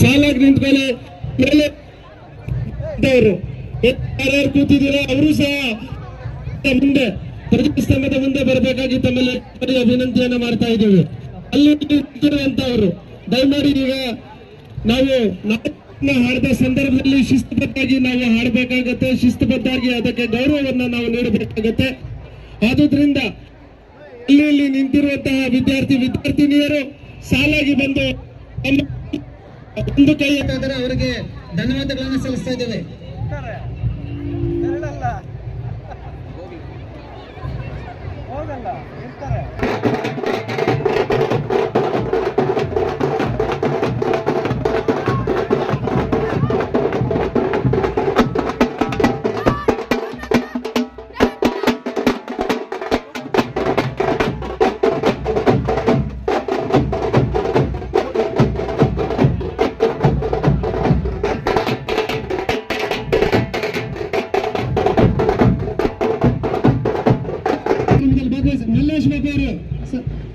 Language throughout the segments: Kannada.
ಸಾಲಾಗಿ ನಿಂತ್ಮೇಲೆ ಕೂತಿದ್ದೀರೋ? ಅವರು ಸಹ ಮುಂದೆ ಪ್ರಜಾಸ್ತಂಭದ ಮುಂದೆ ಬರಬೇಕಾಗಿ ತಮ್ಮಲ್ಲಿ ವಿನಂತಿಯನ್ನ ಮಾಡ್ತಾ ಇದ್ದೀವಿ. ಅಲ್ಲಿ ನಿಂತಿರುವಂತವರು ದಯಮಾಡಿ ಈಗ ನಾವು ಹಾಡಿದ ಸಂದರ್ಭದಲ್ಲಿ ಶಿಸ್ತುಬದ್ಧಾಗಿ ನಾವು ಹಾಡಬೇಕಾಗತ್ತೆ. ಶಿಸ್ತುಬದ್ಧಾಗಿ ಅದಕ್ಕೆ ಗೌರವವನ್ನ ನಾವು ನೀಡಬೇಕಾಗತ್ತೆ. ಆದುದರಿಂದ ಅಲ್ಲಿ ನಿಂತಿರುವಂತಹ ವಿದ್ಯಾರ್ಥಿ, ವಿದ್ಯಾರ್ಥಿನಿಯರು ಸಾಲಾಗಿ ಬಂದು ಒಂದು ಕೈ ಅವರಿಗೆ ಧನ್ಯವಾದಗಳನ್ನು ಸಲ್ಲಿಸ್ತಾ ಇದ್ದೇವೆ.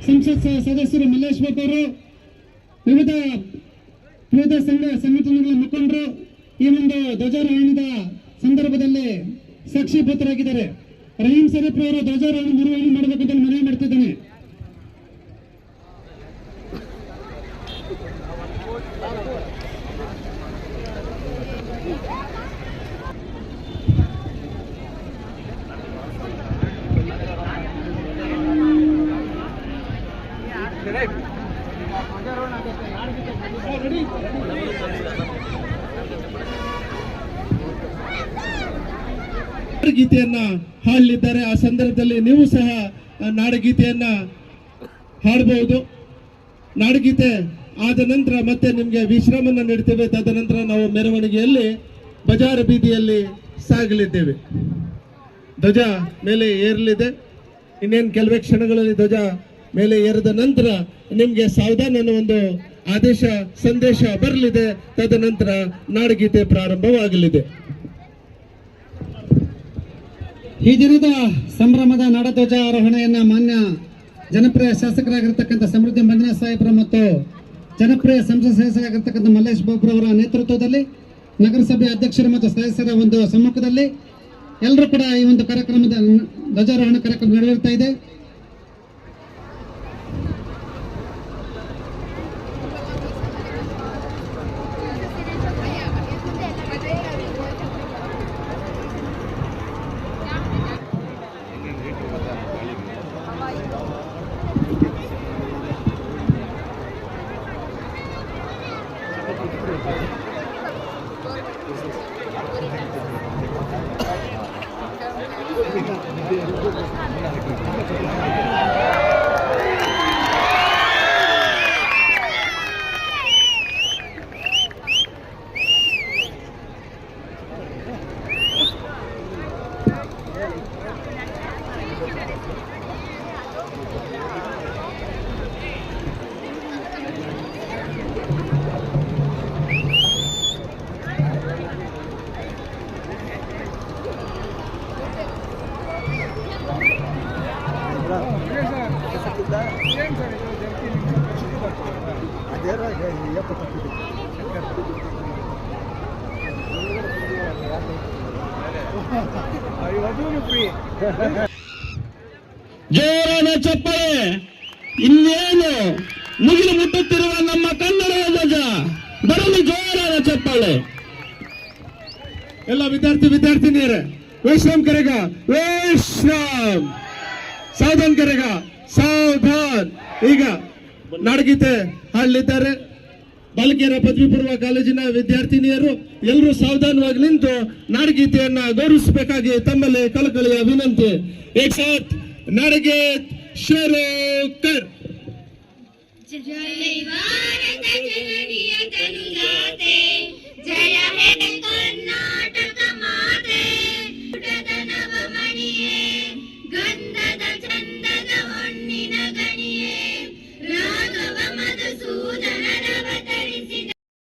ಸಂಸತ್ ಸದಸ್ಯರು ಮಲ್ಲೇಶ್ ಅವರು, ವಿವಿಧ ವಿವಿಧ ಸಂಘ ಸಂಘಟನೆಗಳ ಮುಖಂಡರು ಈ ಒಂದು ಧ್ವಜಾರೋಹಣದ ಸಂದರ್ಭದಲ್ಲಿ ಸಾಕ್ಷೀಭೂತರಾಗಿದ್ದಾರೆ. ರಹೀಂ ಸರೀಫ್ ಅವರು ಧ್ವಜಾರೋಹಣ ನಿರ್ವಹಣೆ ಮಾಡಬೇಕಂತ ಮನವಿ ಮಾಡ್ತಿದ್ದೇನೆ ಗೀತೆಯನ್ನ ಹಾಡಲಿದ್ದಾರೆ. ಆ ಸಂದರ್ಭದಲ್ಲಿ ನೀವು ಸಹ ನಾಡಗೀತೆಯನ್ನ ಹಾಡಬಹುದು. ನಾಡಗೀತೆ ಆದ ನಂತರ ಮತ್ತೆ ನಿಮ್ಗೆ ವಿಶ್ರಾಮನ ನೀಡ್ತೇವೆ. ತದನಂತರ ನಾವು ಮೆರವಣಿಗೆಯಲ್ಲಿ ಬಜಾರ್ ಬೀದಿಯಲ್ಲಿ ಸಾಗಲಿದ್ದೇವೆ. ಧ್ವಜ ಮೇಲೆ ಏರಲಿದೆ. ಇನ್ನೇನು ಕೆಲವೇ ಕ್ಷಣಗಳಲ್ಲಿ ಧ್ವಜ ಮೇಲೆ ಏರಿದ ನಂತರ ನಿಮ್ಗೆ ಸಾವಧಾನ ಒಂದು ಆದೇಶ, ಸಂದೇಶ ಬರಲಿದೆ. ತದನಂತರ ನಾಡಗೀತೆ ಪ್ರಾರಂಭವಾಗಲಿದೆ. ಈ ದಿನದ ಸಂಭ್ರಮದ ನಾಡಧ್ವಜಾರೋಹಣೆಯನ್ನ ಮಾನ್ಯ ಜನಪ್ರಿಯ ಶಾಸಕರಾಗಿರ್ತಕ್ಕಂಥ ಸಮೃದ್ಧಿ ಮಂಜುನಾಥ್ ಸಾಹೇಬ್ರ ಮತ್ತು ಜನಪ್ರಿಯ ಸಂಸದ ಸದಸ್ಯರಾಗಿರ್ತಕ್ಕಂಥ ಮಲ್ಲೇಶ್ ಬಾಬುರವರ ನೇತೃತ್ವದಲ್ಲಿ, ನಗರಸಭೆ ಅಧ್ಯಕ್ಷರು ಮತ್ತು ಸದಸ್ಯರ ಒಂದು ಸಮ್ಮುಖದಲ್ಲಿ ಎಲ್ಲರೂ ಕೂಡ ಈ ಒಂದು ಕಾರ್ಯಕ್ರಮದ ಧ್ವಜಾರೋಹಣ ಕಾರ್ಯಕ್ರಮ ನಡೆಯುತ್ತಾ ಇದೆ. Thank you. ಜೋರಾದ ಚಪ್ಪಳೆ ಇನ್ನೇನು? ಮುಗಿಲು ಮುಟ್ಟುತ್ತಿರುವ ನಮ್ಮ ಕನ್ನಡ ಧ್ವಜ. ಬರಲಿ ಜೋರಾದ ಚಪ್ಪಳೆ ಎಲ್ಲ ವಿದ್ಯಾರ್ಥಿ, ವಿದ್ಯಾರ್ಥಿನಿಯರೇ ವೈಶ್ರಾಮ್ ಕರೆಗ ವೈಶ್ರಾಮ್ ಸಾಧನ್ ಕರೆಗ. ಈಗ ನಾಡಗೀತೆ ಹಾಡಲಿದ್ದಾರೆ. ಬಾಲಕಿಯರ ಪದವಿ ಪೂರ್ವ ಕಾಲೇಜಿನ ವಿದ್ಯಾರ್ಥಿನಿಯರು ಎಲ್ಲರೂ ಸಾವಧಾನವಾಗಿ ನಿಂತು ನಾಡಗೀತೆಯನ್ನ ಗೌರವಿಸಬೇಕಾಗಿ ತಮ್ಮಲ್ಲಿ ಕಳಕಳಿಯ ವಿನಂತಿ. ನಾಡಗೀತ್ ಜಯ